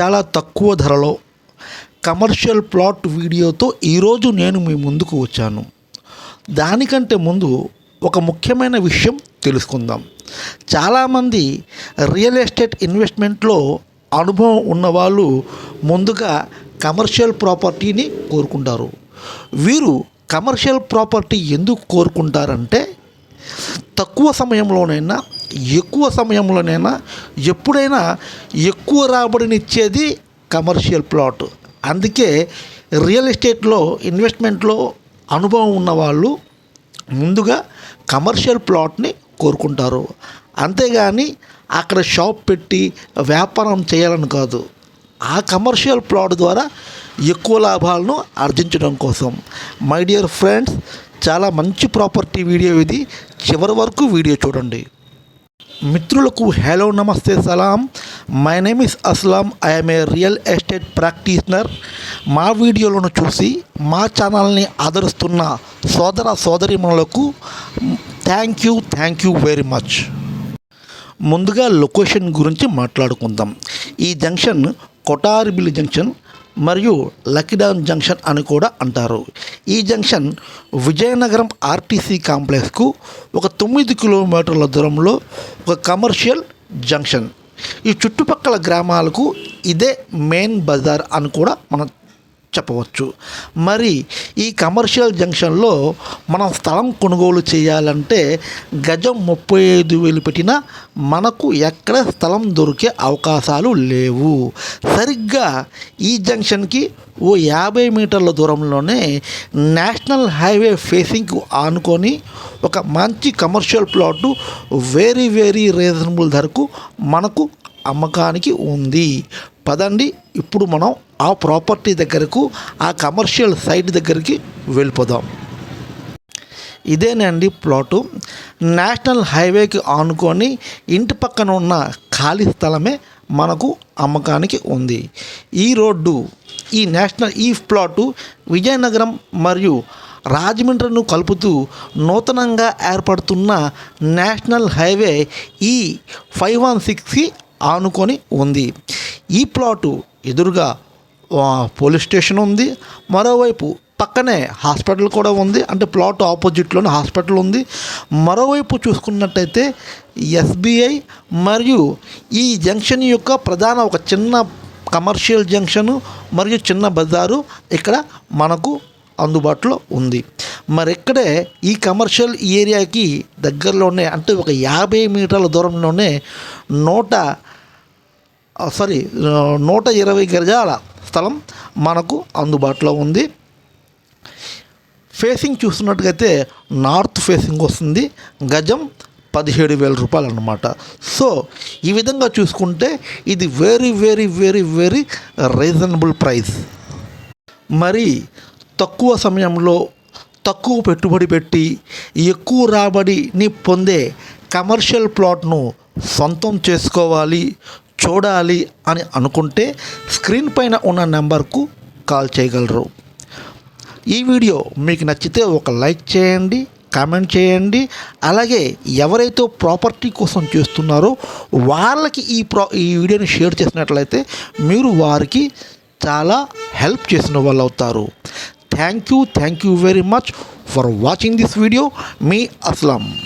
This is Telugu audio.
చాలా తక్కువ ధరలో కమర్షియల్ ప్లాట్ వీడియోతో ఈరోజు నేను మీ ముందుకు వచ్చాను. దానికంటే ముందు ఒక ముఖ్యమైన విషయం తెలుసుకుందాం. చాలామంది రియల్ ఎస్టేట్ ఇన్వెస్ట్మెంట్లో అనుభవం ఉన్నవాళ్ళు ముందుగా కమర్షియల్ ప్రాపర్టీని కోరుకుంటారు. వీరు కమర్షియల్ ప్రాపర్టీ ఎందుకు కోరుకుంటారంటే తక్కువ సమయంలోనైనా ఎక్కువ సమయంలోనైనా ఎప్పుడైనా ఎక్కువ రాబడినిచ్చేది కమర్షియల్ ప్లాట్. అందుకే రియల్ ఎస్టేట్లో ఇన్వెస్ట్మెంట్లో అనుభవం ఉన్నవాళ్ళు ముందుగా కమర్షియల్ ప్లాట్ని కోరుకుంటారు. అంతేగాని అక్కడ షాప్ పెట్టి వ్యాపారం చేయాలని కాదు. ఆ కమర్షియల్ ప్లాట్ ద్వారా ఎక్కువ లాభాలను ఆర్జించడం కోసం. మై డియర్ ఫ్రెండ్స్ చాలా మంచి ప్రాపర్టీ వీడియో ఇది. చివరి వరకు వీడియో చూడండి. మిత్రులకు హలో నమస్తే సలాం. My name is Aslam I'm a real estate practitioner మా వీడియోలను చూసి మా ఛానల్ని ఆదరిస్తున్న సోదర సోదరిమణులకు thank you thank you very much ముందుగా లొకేషన్ గురించి మాట్లాడుకుందాం. ఈ జంక్షన్ కొటారిబిల్ జంక్షన్ మరియు లక్కిడాన్ జంక్షన్ అని కూడా అంటారు. ఈ జంక్షన్ విజయనగరం ఆర్టీసీ కాంప్లెక్స్కు ఒక తొమ్మిది కిలోమీటర్ల దూరంలో ఒక కమర్షియల్ జంక్షన్. ఈ చుట్టుపక్కల గ్రామాలకు ఇదే మెయిన్ బజార్ అని కూడా మనం చెప్పవచ్చు. మరి ఈ కమర్షియల్ జంక్షన్లో మనం స్థలం కొనుగోలు చేయాలంటే గజం ముప్పై ఐదు వేలు పెట్టినా మనకు ఎక్కడ స్థలం దొరికే అవకాశాలు లేవు. సరిగ్గా ఈ జంక్షన్కి ఓ యాభై మీటర్ల దూరంలోనే నేషనల్ హైవే ఫేసింగ్ ఆనుకొని ఒక మంచి commercial plot very very reasonable ధరకు మనకు అమ్మకానికి ఉంది. పదండి ఇప్పుడు మనం ఆ ప్రాపర్టీ దగ్గరకు ఆ కమర్షియల్ సైట్ దగ్గరికి వెళ్ళిపోదాం. ఇదేనండి ప్లాటు. నేషనల్ హైవేకి ఆనుకొని ఇంటి పక్కన ఉన్న ఖాళీ స్థలమే మనకు అమ్మకానికి ఉంది. ఈ రోడ్డు ఈ నేషనల్ ఈ ప్లాటు విజయనగరం మరియు రాజమండ్రిను కలుపుతూ నూతనంగా ఏర్పడుతున్న నేషనల్ హైవే ఈ ఫైవ్ వన్ సిక్స్కి ఆనుకొని ఉంది. ఈ ప్లాటు ఎదురుగా పోలీస్ స్టేషన్ ఉంది. మరోవైపు పక్కనే హాస్పిటల్ కూడా ఉంది. అంటే ప్లాట్ ఆపోజిట్లోనే హాస్పిటల్ ఉంది. మరోవైపు చూసుకున్నట్టయితే ఎస్బీఐ మరియు ఈ జంక్షన్ యొక్క ప్రధాన ఒక చిన్న కమర్షియల్ జంక్షను మరియు చిన్న బజారు ఇక్కడ మనకు అందుబాటులో ఉంది. మరి ఇక్కడే ఈ కమర్షియల్ ఏరియాకి దగ్గరలోనే అంటే ఒక యాభై మీటర్ల దూరంలోనే నూట సారీ నూట ఇరవై గజాల స్థలం మనకు అందుబాటులో ఉంది. ఫేసింగ్ చూస్తున్నట్టుగైతే నార్త్ ఫేసింగ్ వస్తుంది. గజం పదిహేడు వేల రూపాయలు అన్నమాట. సో ఈ విధంగా చూసుకుంటే ఇది very very very very reasonable price మరి తక్కువ సమయంలో తక్కువ పెట్టుబడి పెట్టి ఎక్కువ రాబడిని పొందే కమర్షియల్ ప్లాట్ను సొంతం చేసుకోవాలి చూడాలి అని అనుకుంటే స్క్రీన్ పైన ఉన్న నెంబర్కు కాల్ చేయగలరు. ఈ వీడియో మీకు నచ్చితే ఒక లైక్ చేయండి కామెంట్ చేయండి. అలాగే ఎవరైతే ప్రాపర్టీ కోసం చేస్తున్నారో వాళ్ళకి ఈ ప్రా ఈ వీడియోని షేర్ చేసినట్లయితే మీరు వారికి చాలా హెల్ప్ చేసిన వాళ్ళు అవుతారు thank you thank you very much for watching this video. Me aslam